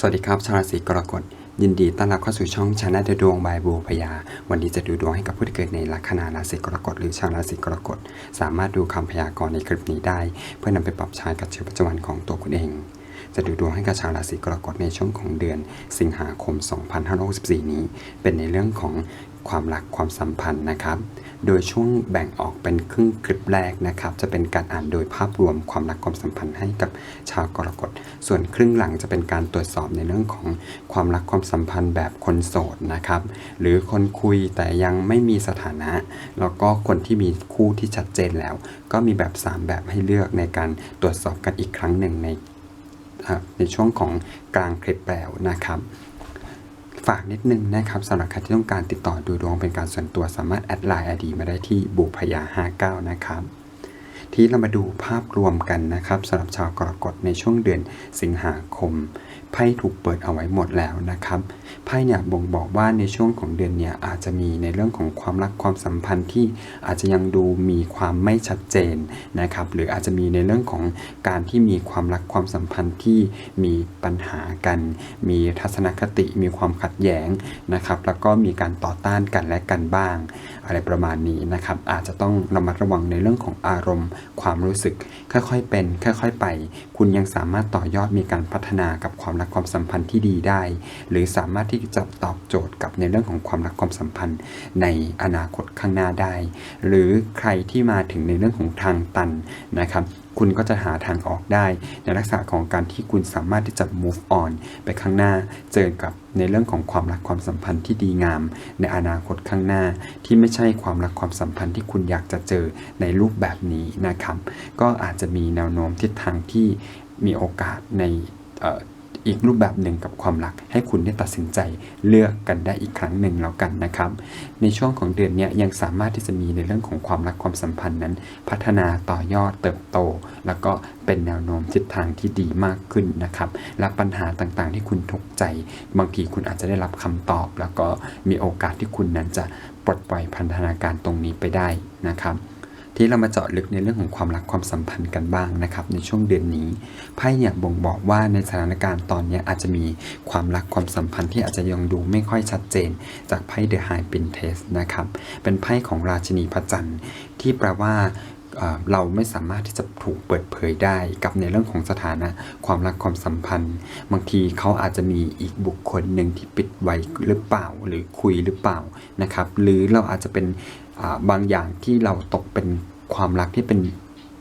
สวัสดีครับชาวราศีกรกฎยินดีต้อนรับเข้าสู่ช่องชาแนลดวงบายบัวพยา วันนี้จะดูดวงให้กับผู้ที่เกิดในลัคนาราศีกรกฎหรือชาวราศีกรกฎสามารถดูคำพยากรณ์ในคลิปนี้ได้ เพื่อนำไปปรับใช้กับชีวิตประจำวันของตัวคุณเอง จะดูดวงให้กับชาวราศีกรกฎในช่วงของเดือน สิงหาคม 2564 นี้ เป็นในเรื่องของความรักความสัมพันธ์นะครับ โดยช่วงแบ่งออกเป็นครึ่งคลิปแรกนะครับ จะเป็นการอ่านโดยภาพรวมความรักความสัมพันธ์ให้กับชาวกรกฎ ส่วนครึ่งหลังจะเป็นการตรวจสอบในเรื่องของความรักความสัมพันธ์แบบคนโสดนะครับ หรือคนคุยแต่ยังไม่มีสถานะ แล้วก็คนที่มีคู่ที่ชัดเจนแล้ว ก็มีแบบ 3 แบบให้เลือกในการตรวจสอบกันอีกครั้งหนึ่งในในช่วงของกลางคลิปแล้วนะครับ ฝากนิดนึงนะครับสำหรับใครที่ต้องการติดต่อดูดวงเป็นการส่วนตัวสามารถแอดไลน์อดีมาได้ที่บุพยา59 นะครับ ที่เรามาดูภาพรวมกันนะครับสำหรับชาวกรกฎในช่วงเดือนสิงหาคม ไพ่ถูกเปิดเอาไว้หมดแล้วนะครับไพ่เนี่ยบ่งบอกว่าในช่วงของเดือนเนี่ยอาจจะมีในเรื่องของความรักความสัมพันธ์ที่อาจจะยังดูมีความไม่ชัดเจนนะครับหรืออาจจะมีในเรื่องของการที่มีความรักความสัมพันธ์ที่มีปัญหากัน มีทัศนคติมีความขัดแย้งนะครับแล้วก็มีการต่อต้านกันและกันบ้าง อะไรประมาณนี้นะครับอาจจะต้องระมัดระวังในเรื่องของอารมณ์ ความรู้สึก ค่อยๆเป็น ค่อยๆไป คุณยังสามารถต่อยอดมีการพัฒนากับความรักความสัมพันธ์ที่ดีได้ หรือสามารถที่จะตอบโจทย์กับในเรื่องของความรักความสัมพันธ์ในอนาคตข้างหน้าได้ หรือใครที่มาถึงในเรื่องของทางตันนะครับคุณก็จะหาทางออกได้ ในลักษณะของการที่คุณสามารถที่จะ move on ไปข้างหน้า เจอกับในเรื่องของความรักความสัมพันธ์ที่ดีงาม ในอนาคตข้างหน้า ที่ไม่ใช่ความรักความสัมพันธ์ที่คุณอยากจะเจอในรูปแบบนี้นะครับ ก็อาจจะมีแนวโน้มทิศทางที่มีโอกาสใน อีกรูปแบบหนึ่งกับความรัก ให้คุณได้ตัดสินใจเลือกกันได้อีกครั้งหนึ่งแล้วกันนะครับ ในช่วงของเดือนนี้ยังสามารถที่จะมีในเรื่องของความรักความสัมพันธ์นั้น พัฒนาต่อยอดเติบโต แล้วก็เป็นแนวโน้มทิศทางที่ดีมากขึ้นนะครับ และปัญหาต่างๆ ที่คุณทุกข์ใจ บางทีคุณอาจจะได้รับคำตอบ แล้วก็มีโอกาสที่คุณนั้นจะปลดปล่อยพันธนาการตรงนี้ไปได้นะครับ ที่เรามาเจาะลึกในเรื่องของความรักความสัมพันธ์กันบ้างนะครับในช่วงเดือนนี้ไพ่เนี่ยบ่งบอกว่าในสถานการณ์ตอนนี้อาจจะมีความรักความสัมพันธ์ที่อาจจะยังดูไม่ค่อยชัดเจน จากไพ่ The High Princess นะครับเป็นไพ่ของราชินีพระจันทร์ที่แปลว่าเราไม่สามารถที่จะถูกเปิดเผยได้กับในเรื่องของสถานะความรักความสัมพันธ์ บางทีเขาอาจจะมีอีกบุคคลหนึ่งที่ปิดไว้หรือเปล่าหรือคุยหรือเปล่านะครับ หรือเราอาจจะเป็น บางอย่างที่เราตกเป็นความรักที่เป็น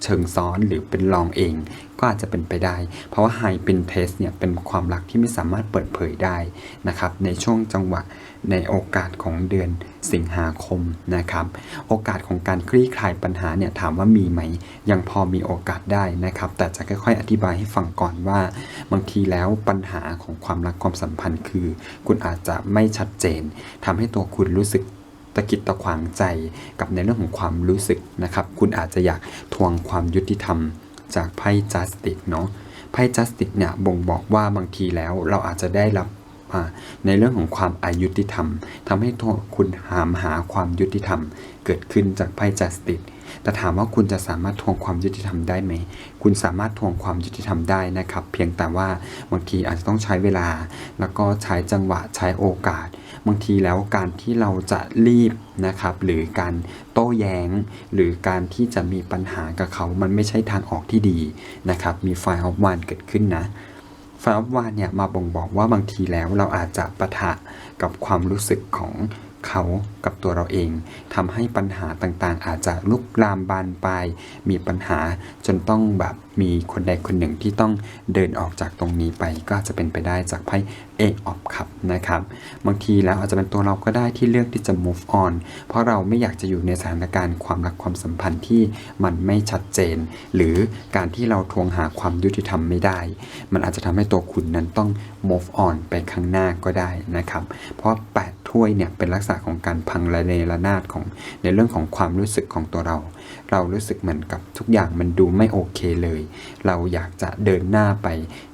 เชิงซ้อนหรือเป็นลองเอง ก็อาจจะเป็นไปได้ เพราะว่าไฮเป็นเทสเนี่ยเป็นความรักที่ไม่สามารถเปิดเผยได้นะครับ ในช่วงจังหวะในโอกาสของเดือนสิงหาคมนะครับ โอกาสของการคลี่คลายปัญหาเนี่ยถามว่ามีไหม ยังพอมีโอกาสได้นะครับ แต่จะค่อยๆ อธิบายให้ฟังก่อนว่า บางทีแล้วปัญหาของความรักความสัมพันธ์คือ คุณอาจจะไม่ชัดเจนทำให้ตัวคุณรู้สึก ตะกิดตะขวางใจกับในเรื่องของความรู้สึกนะครับ คุณอาจจะอยากทวงความยุติธรรมจากไพ่ justice เนาะไพ่ justice เนี่ยบ่งบอกว่าบางทีแล้วเราอาจจะได้รับในเรื่องของความอายุติธรรมทำให้คุณหามหาความยุติธรรม เกิดขึ้นจากไพ่ justice แต่ถามว่าคุณจะสามารถทวงความยุติธรรมได้ไหม คุณสามารถทวงความยุติธรรมได้นะครับ เพียงแต่ว่าบางทีอาจจะต้องใช้เวลา แล้วก็ใช้จังหวะใช้โอกาส บางทีแล้วการที่เราจะรีบนะครับ หรือการโต้แย้ง หรือการที่จะมีปัญหากับเขา มันไม่ใช่ทางออกที่ดีนะครับ มีไฟออฟวานเกิดขึ้นนะไฟออฟวานเนี่ยมาบ่งบอกว่าบางทีแล้วเราอาจจะปะทะกับความรู้สึกของเขากับตัวเราเองทำให้ปัญหาต่างๆ อาจจะลุกลามบานปลายมีปัญหาจนต้องแบบ มีคนใดคนหนึ่งที่ต้องเดินออกจากตรงนี้ไป ก็อาจจะเป็นไปได้จากไพ่เอออฟคับนะครับ บางทีแล้วอาจจะเป็นตัวเราก็ได้ที่เลือกที่จะ move on เพราะเราไม่อยากจะอยู่ในสถานการณ์ความรักความสัมพันธ์ที่มันไม่ชัดเจน หรือการที่เราทวงหาความยุติธรรมไม่ได้ มันอาจจะทำให้ตัวคุณนั้นต้อง move on ไปข้างหน้าก็ได้นะครับ เพราะ 8 ถ้วยเนี่ยเป็นลักษณะของการพังระเนระนาดของในเรื่องของความรู้สึกของตัวเราเรารู้สึกเหมือนกับทุกอย่างมันดูไม่โอเคเลย เราอยากจะเดินหน้าไป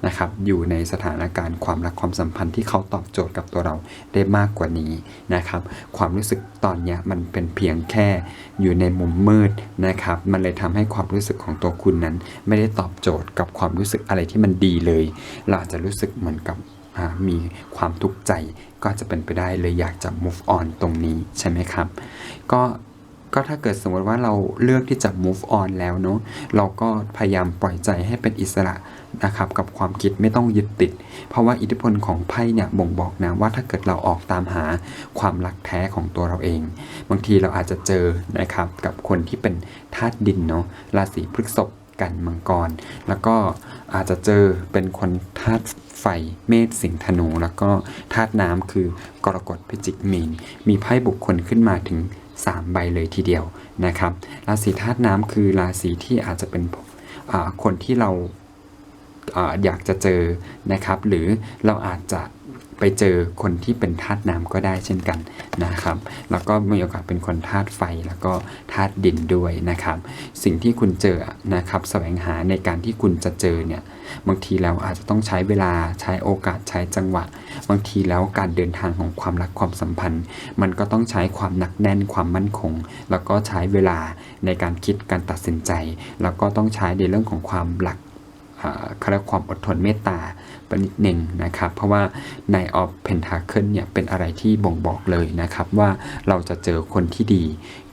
นะครับ อยู่ในสถานการณ์ความรักความสัมพันธ์ที่เขาตอบโจทย์กับตัวเราได้มากกว่านี้นะครับ ความรู้สึกตอนนี้มันเป็นเพียงแค่อยู่ในมุมมืดนะครับ มันเลยทำให้ความรู้สึกของตัวคุณนั้น ไม่ได้ตอบโจทย์กับความรู้สึกอะไรที่มันดีเลย เราอาจจะรู้สึกเหมือนกับมีความทุกข์ใจก็จะเป็นไปได้เลยอยากจะ move on ตรงนี้ใช่ไหมครับ ก็ ก็ถ้าเกิดสมมติว่าเราเลือกที่จะ move on แล้วเนาะเราก็พยายามปล่อยใจให้เป็นอิสระนะครับกับความคิดไม่ต้องยึดติด เพราะว่าอิทธิพลของไพ่เนี่ยบ่งบอกนะว่าถ้าเกิดเราออกตามหาความรักแท้ของตัวเราเอง บางทีเราอาจจะเจอนะครับกับคนที่เป็นธาตุดินเนาะราศีพฤษภกันมังกร แล้วก็อาจจะเจอเป็นคนธาตุไฟเมษสิงห์ธนู แล้วก็ธาตุน้ำคือกรกฎพิจิกมีน มีไพ่บุคคลขึ้นมาถึง 3 ใบเลยทีเดียวนะครับราศีธาตุน้ำคือราศีที่อาจจะเป็นคนที่เราอ่าอยากจะเจอนะครับ หรือเราอาจจะไปเจอคนที่เป็นธาตุน้ำก็ได้เช่นกันนะครับ แล้วก็มีโอกาสเป็นคนธาตุไฟแล้วก็ธาตุดินด้วยนะครับ สิ่งที่คุณเจอนะครับแสวงหาในการที่คุณจะเจอเนี่ย บางทีแล้วอาจจะต้องใช้เวลาใช้โอกาสใช้จังหวะ บางทีแล้วการเดินทางของความรักความสัมพันธ์ มันก็ต้องใช้ความหนักแน่นความมั่นคง แล้วก็ใช้เวลาในการคิดการตัดสินใจ แล้วก็ต้องใช้ในเรื่องของความหลักอ่าเขาเรียกความอดทนเมตตาประนิดหนึ่งนะครับ เพราะว่าในออฟเพนทาเคิลเนี่ยเป็นอะไรที่บ่งบอกเลยนะครับ ว่าเราจะเจอคนที่ดี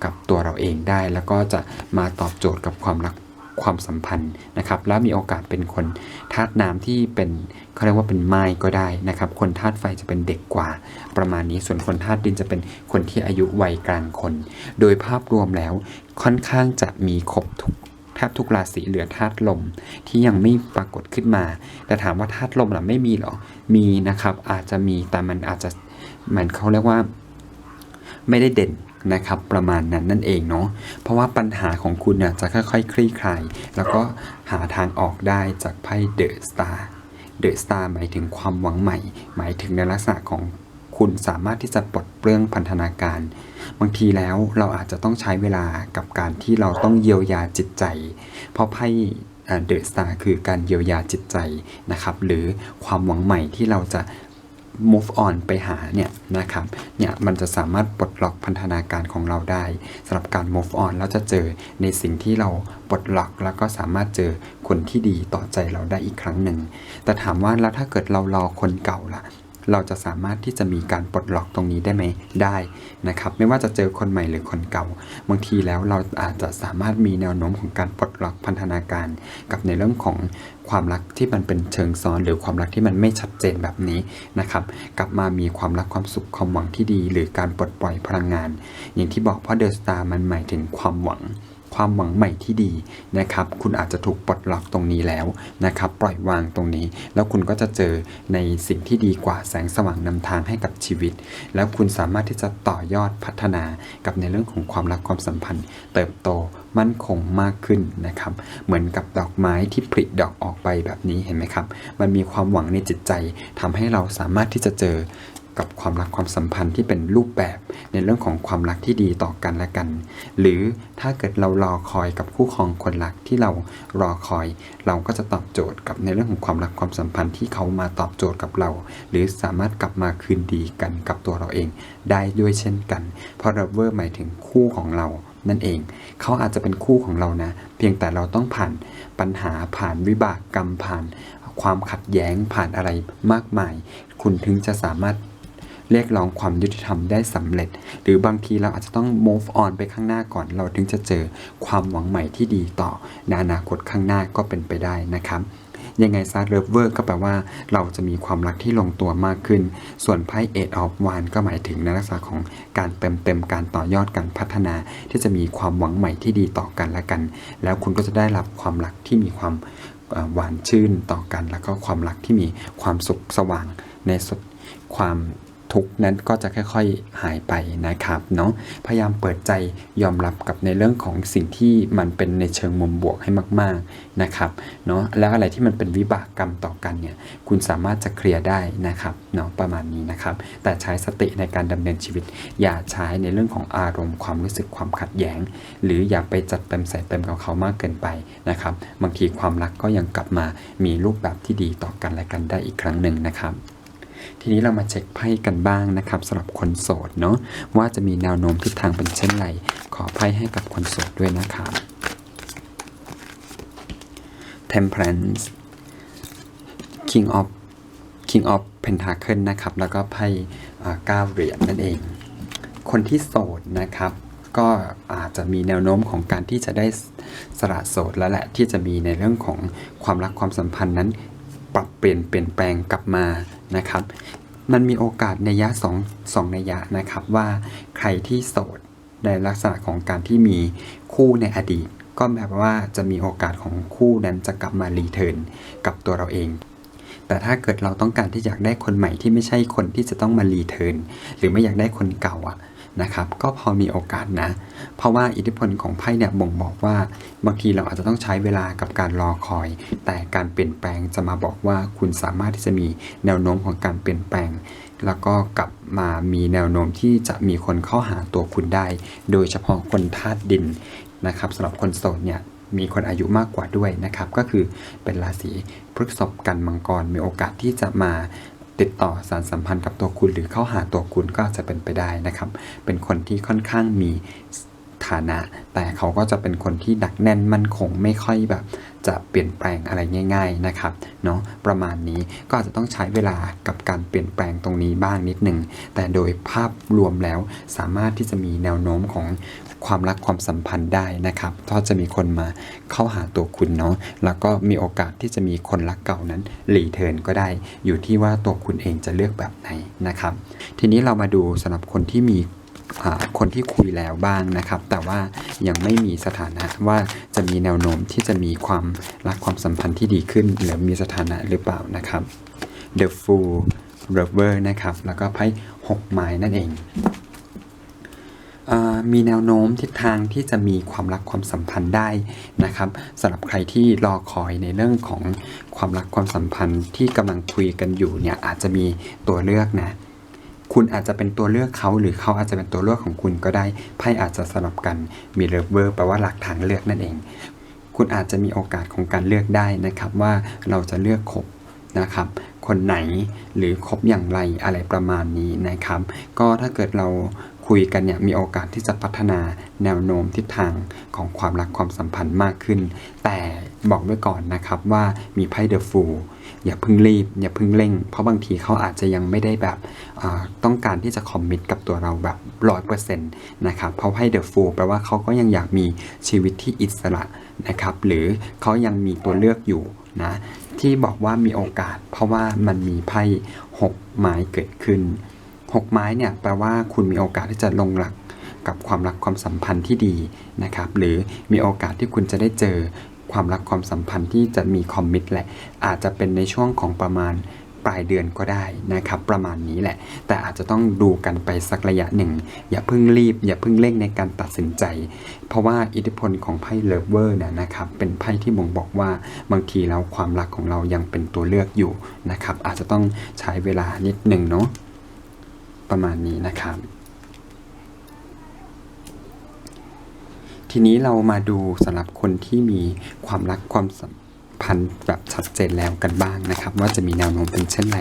กับตัวเราเองได้ แล้วก็จะมาตอบโจทย์กับความรัก ความสัมพันธ์นะครับแล้วมีโอกาสเป็นคนธาตุน้ำที่เป็นเขาเรียกว่าเป็นไม้ก็ได้นะครับ คนธาตุไฟจะเป็นเด็กกว่าประมาณนี้ส่วนคนธาตุดินจะเป็นคนที่อายุวัยกลางคน โดยภาพรวมแล้วค่อนข้างจะมีครบทุกแทบทุกราศีเหลือธาตุลมที่ยังไม่ปรากฏขึ้นมา แต่ถามว่าธาตุลมล่ะไม่มีหรอ มีนะครับอาจจะมีแต่มันอาจจะมือนเขาเรียกว่าไม่ได้เด่น นะครับประมาณนั้นนั่นเองเนาะเพราะว่าปัญหาของคุณเนี่ยจะค่อยๆ คลี่คลาย แล้วก็หาทางออกได้จากไพ่เดอะสตาร์เดอะสตาร์หมายถึงความหวังใหม่ หมายถึงในลักษณะของคุณสามารถที่จะปลดเปลื้องพันธนาการ บางทีแล้วเราอาจจะต้องใช้เวลากับการที่เราต้องเยียวยาจิตใจ เพราะไพ่เดอะสตาร์คือการเยียวยาจิตใจนะครับ หรือความหวังใหม่ที่เราจะ move on ไปหาเนี่ยนะครับเนี่ยมันจะสามารถปลดล็อกพันธนาการของเราได้สำหรับการ move on แล้วจะเจอในสิ่งที่เราปลดล็อกแล้วก็สามารถเจอคนที่ดีต่อใจเราได้อีกครั้งหนึ่ง แต่ถามว่าแล้วถ้าเกิดเรารอคนเก่าล่ะเราจะสามารถที่จะมีการปลดล็อกตรงนี้ได้ไหมได้นะครับ ไม่ว่าจะเจอคนใหม่หรือคนเก่า บางทีแล้วเราอาจจะสามารถมีแนวโน้มของการปลดล็อกพันธนาการ กับในเรื่องของ ความรักที่มันเป็นเชิงซ้อน หรือความรักที่มันไม่ชัดเจนแบบนี้นะครับ กลับมามีความรักความสุขความหวังที่ดี หรือการปลดปล่อยพลังงาน อย่างที่บอกเพราะเดอะสตาร์มันหมายถึงความหวัง ความหวังใหม่ที่ดีนะครับ คุณอาจจะถูกปลดล็อกตรงนี้แล้วนะครับ ปล่อยวางตรงนี้ แล้วคุณก็จะเจอในสิ่งที่ดีกว่าแสงสว่างนำทางให้กับชีวิต แล้วคุณสามารถที่จะต่อยอดพัฒนากับในเรื่องของความรักความสัมพันธ์ เติบโตมั่นคงมากขึ้นนะครับ เหมือนกับดอกไม้ที่ผลิดอกออกไปแบบนี้เห็นไหมครับ มันมีความหวังในจิตใจทำให้เราสามารถที่จะเจอ กับความรักความสัมพันธ์ที่เป็นรูปแบบในเรื่องของความรักที่ดีต่อกันและกัน หรือถ้าเกิดเรารอคอยกับคู่ครองคนรักที่เรารอคอย เราก็จะตอบโจทย์กับในเรื่องของความรักความสัมพันธ์ที่เขามาตอบโจทย์กับเรา หรือสามารถกลับมาคืนดีกันกับตัวเราเอง ได้ด้วยเช่นกัน เพราะ lover หมายถึงคู่ของเรานั่นเอง เขาอาจจะเป็นคู่ของเรานะ เพียงแต่เราต้องผ่านปัญหาผ่านวิบากกรรมผ่าน ความขัดแย้งผ่านอะไรมากมาย คุณถึงจะสามารถ เรียกร้องความยุติธรรมได้สำเร็จ หรือบางทีเราอาจจะต้อง move on ไปข้างหน้าก่อน เราถึงจะเจอความหวังใหม่ที่ดีต่อในอนาคตข้างหน้าก็เป็นไปได้นะครับยังไงซะ lover ก็แปลว่าเราจะมีความรักที่ลงตัวมากขึ้น ส่วนไพ่ eight of wands ก็หมายถึงในลักษณะของการเติมเต็มการต่อยอดการพัฒนา ที่จะมีความหวังใหม่ที่ดีต่อกันและกัน แล้วคุณก็จะได้รับความรักที่มีความหวานชื่นต่อกัน แล้วก็ความรักที่มีความสุขสว่างในสุดความ ทุกนั้นก็จะค่อยๆหายไปนะครับเนาะพยายามเปิดใจยอมรับกับในเรื่องของสิ่งที่มันเป็นในเชิงมุมบวกให้มากๆนะครับเนาะแล้วอะไรที่มันเป็นวิบากกรรมต่อกันเนี่ยคุณสามารถจะเคลียร์ได้นะครับเนาะประมาณนี้นะครับ แต่ใช้สติในการดำเนินชีวิต อย่าใช้ในเรื่องของอารมณ์ความรู้สึกความขัดแย้ง หรืออย่าไปจัดเต็มใส่เต็มกับเขามากเกินไปนะครับบางทีความรักก็ยังกลับมามีรูปแบบที่ดีต่อกันและกันได้อีกครั้งหนึ่งนะครับ ทีนี้เรามาเช็คไพ่กันบ้างนะครับสำหรับคนโสดเนาะว่าจะมีแนวโน้มทิศทางเป็นเช่นไร ขอไพ่ให้กับคนโสดด้วยนะครับ Temperance King of King of Pentacle นะครับ แล้วก็ไพ่เก้าเหรียญนั่นเอง คนที่โสดนะครับ ก็อาจจะมีแนวโน้มของการที่จะได้สละโสดแล้วแหละที่จะมีในเรื่องของความรักความสัมพันธ์นั้น ปรับเปลี่ยนเปลี่ยนแปลงกลับมา นะครับ มันมีโอกาสในยะสองสองในยะนะครับว่าใครที่โสดในลักษณะของการที่มีคู่ในอดีต ก็แบบว่าจะมีโอกาสของคู่นั้นจะกลับมารีเทิร์นกับตัวเราเอง แต่ถ้าเกิดเราต้องการที่อยากได้คนใหม่ที่ไม่ใช่คนที่จะต้องมารีเทิร์นหรือไม่อยากได้คนเก่าอะ นะครับ ก็พอมีโอกาสนะ เพราะว่าอิทธิพลของไพ่เนี่ยบ่งบอกว่า บางทีเราอาจจะต้องใช้เวลากับการรอคอย แต่การเปลี่ยนแปลงจะมาบอกว่าคุณสามารถที่จะมีแนวโน้มของการเปลี่ยนแปลง แล้วก็กลับมามีแนวโน้มที่จะมีคนเข้าหาตัวคุณได้ โดยเฉพาะคนธาตุดินนะครับสำหรับคนโสดเนี่ยมีคนอายุมากกว่าด้วยนะครับ ก็คือเป็นราศีพฤษภกันมังกรมีโอกาสที่จะมา ติดต่อสารสัมพันธ์กับตัวคุณหรือเข้าหาตัวคุณก็จจะเป็นไปได้นะครับ เป็นคนที่ค่อนข้างมีฐานะ แต่เขาก็จะเป็นคนที่ดักแน่นมั่นคงไม่ค่อยแบบ จะเปลี่ยนแปลงอะไรง่าย ๆนะครับเนาะประมาณนี้ก็อาจจะต้องใช้เวลากับการเปลี่ยนแปลงตรงนี้บ้างนิดหนึ่งแต่โดยภาพรวมแล้วสามารถที่จะมีแนวโน้มของ ความรักความสัมพันธ์ได้นะครับถ้าจะมีคนมาเข้าหาตัวคุณเนาะแล้วก็มีโอกาสที่จะมีคนรักเก่านั้นรีเทิร์นก็ได้ อยู่ที่ว่าตัวคุณเองจะเลือกแบบไหนนะครับ ทีนี้เรามาดูสำหรับคนที่มีคนที่คุยแล้วบ้างนะครับ แต่ว่ายังไม่มีสถานะว่าจะมีแนวโน้มที่จะมีความรักความสัมพันธ์ที่ดีขึ้น หรือมีสถานะหรือเปล่านะครับ The Fool Lover นะครับ แล้วก็ไพ่หกไม้นั่นเอง มีแนวโน้มทิศทางที่จะมีความรักความสัมพันธ์ได้นะครับสำหรับใครที่รอคอยในเรื่องของความรักความสัมพันธ์ที่กำลังคุยกันอยู่เนี่ยอาจจะมีตัวเลือกนะคุณอาจจะเป็นตัวเลือกเขาหรือเขาอาจจะเป็นตัวเลือกของคุณก็ได้ไพ่อาจจะสลับกันมีเลเวอร์แปลว่าหลักทางเลือกนั่นเอง คุณอาจจะมีโอกาสของการเลือกได้นะครับว่าเราจะเลือกคบนะครับ คนไหนหรือคบอย่างไรอะไรประมาณนี้นะครับ ก็ถ้าเกิดเรา คุยกันเนี่ยมีโอกาสที่จะพัฒนาแนวโน้มทิศทางของความรักความสัมพันธ์มากขึ้น แต่บอกไว้ก่อนนะครับว่ามีไพ่เดอะฟูลอย่าพิ่งรีบ อย่าพิ่งเร่ง เพราะบางทีเขาอาจจะยังไม่ได้แบบต้องการที่จะคอมมิตกับตัวเราแบบร้อยเปอร์เซ็นต์นะครับเพราะไพ่เดอะฟูลแปลว่าเขาก็ยังอยากมีชีวิตที่อิสระนะครับหรือเขายังมีตัวเลือกอยู่นะที่บอกว่ามีโอกาส เพราะว่ามันมีไพ่หกไม้เกิดขึ้น หกไม้เนี่ยแปลว่าคุณมีโอกาสที่จะลงหลักกับความรักความสัมพันธ์ที่ดีนะครับหรือมีโอกาสที่คุณจะได้เจอความรักความสัมพันธ์ที่จะมีคอมมิตแหละ อาจจะเป็นในช่วงของประมาณปลายเดือนก็ได้นะครับประมาณนี้แหละ แต่อาจจะต้องดูกันไปสักระยะหนึ่ง อย่าเพิ่งรีบ อย่าเพิ่งเร่งในการตัดสินใจ เพราะว่าอิทธิพลของไพ่เลิฟเวอร์เนี่ยนะครับเป็นไพ่ที่บ่งบอกว่าบางทีแล้วความรักของเรายังเป็นตัวเลือกอยู่นะครับอาจจะต้องใช้เวลานิดหนึ่งเนาะ ประมาณนี้นะครับ ทีนี้เรามาดูสำหรับคนที่มีความรักความสัมพันธ์แบบชัดเจนแล้วกันบ้างนะครับ ว่าจะมีแนวโน้มเป็นเช่นไร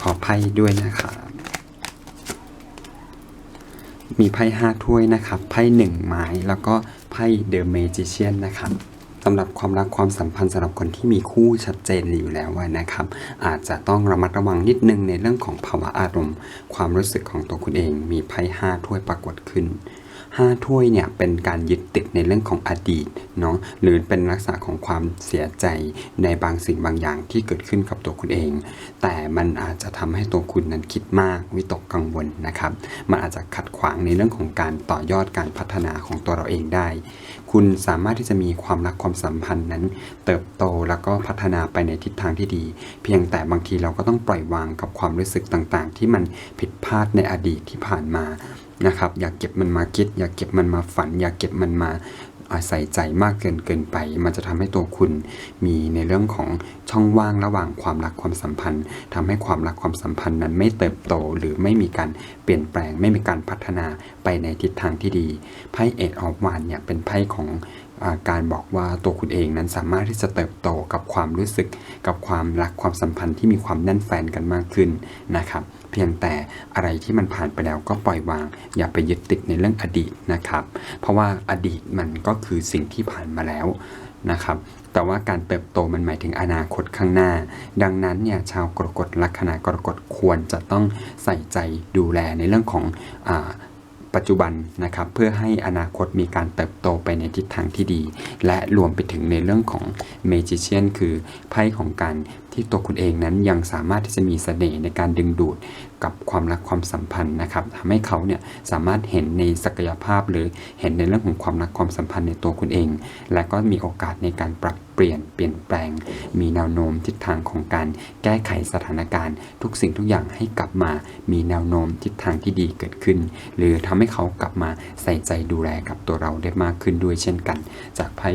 ขอไพ่ด้วยนะครับมีไพ่ห้าถ้วยนะครับ ไพ่หนึ่งไม้ แล้วก็ไพ่เดอะเมจิเชียนนะครับ สำหรับความรักความสัมพันธ์สำหรับคนที่มีคู่ชัดเจนอยู่แล้วนะครับ อาจจะต้องระมัดระวังนิดนึงในเรื่องของภาวะอารมณ์ ความรู้สึกของตัวคุณเองมีไพ่ห้าถ้วยปรากฏขึ้น ห้าถ้วยเนี่ยเป็นการยึดติดในเรื่องของอดีตเนาะหรือเป็นลักษณะของความเสียใจในบางสิ่งบางอย่างที่เกิดขึ้นกับตัวคุณเอง แต่มันอาจจะทำให้ตัวคุณนั้นคิดมากวิตกกังวลนะครับ มันอาจจะขัดขวางในเรื่องของการต่อยอดการพัฒนาของตัวเราเองได้ คุณสามารถที่จะมีความรักความสัมพันธ์นั้น เติบโตแล้วก็พัฒนาไปในทิศทางที่ดี เพียงแต่บางทีเราก็ต้องปล่อยวางกับความรู้สึกต่างๆ ที่มันผิดพลาดในอดีตที่ผ่านมา นะครับอย่าเก็บมันมาคิด อย่าเก็บมันมาฝัน อย่าเก็บมันมาอาใส่ใจมากเกินเกินไป มันจะทำให้ตัวคุณมีในเรื่องของช่องว่างระหว่างความรักความสัมพันธ์ทำให้ความรักความสัมพันธ์นั้นไม่เติบโตหรือไม่มีการเปลี่ยนแปลง ไม่มีการพัฒนาไปในทิศทางที่ดีไพ่เอ็ดออฟวานเนี่ยเป็นไพ่ของาการบอกว่าตัวคุณเองนั้นสามารถที่จะเติบโตกับความรู้สึกกับความรักความสัมพันธ์ที่มีความแน่นแฟนกันมากขึ้นนะครับ พียงแต่อะไรที่มันผ่านไปแล้วก็ปล่อยวาง อย่าไปยึดติดในเรื่องอดีตนะครับ เพราะว่าอดีตมันก็คือสิ่งที่ผ่านมาแล้วนะครับ แต่ว่าการเติบโตมันหมายถึงอนาคตข้างหน้า ดังนั้นเนี่ยชาวกรกฎลัคนากรกฎควรจะต้องใส่ใจดูแลในเรื่องของอปัจจุบันนะครับเพื่อให้อนาคตมีการเติบโตไปในทิศทางที่ดี และรวมไปถึงในเรื่องของเมจิเชียนคือไพ่ของการ ที่ตัวคุณเองนั้นยังสามารถที่จะมีเสน่ห์ในการดึงดูดกับความรักความสัมพันธ์นะครับทำให้เขาเนี่ยสามารถเห็นในศักยภาพหรือเห็นในเรื่องของความรักความสัมพันธ์ในตัวคุณเอง และก็มีโอกาสในการปรับเปลี่ยนเปลี่ยนแปลง มีแนวโน้มทิศทางของการแก้ไขสถานการณ์ ทุกสิ่งทุกอย่างให้กลับมา มีแนวโน้มทิศทางที่ดีเกิดขึ้น หรือทำให้เขากลับมาใส่ใจดูแลกับตัวเราได้มากขึ้นด้วยเช่นกัน จากไพ่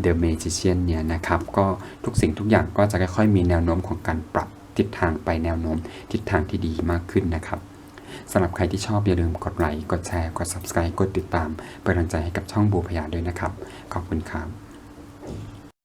เดอะเมจิเชียนเนี่ยนะครับก็ทุกสิ่งทุกอย่างก็จะค่อยๆมีแนวโน้มของการปรับทิศทางไปแนวโน้มทิศทางที่ดีมากขึ้นนะครับสำหรับใครที่ชอบอย่าลืมกดไลค์กดแชร์ กด subscribe กดติดตามเป็นกำลังใจให้กับช่องบูพยาด้วยนะครับ ขอบคุณครับ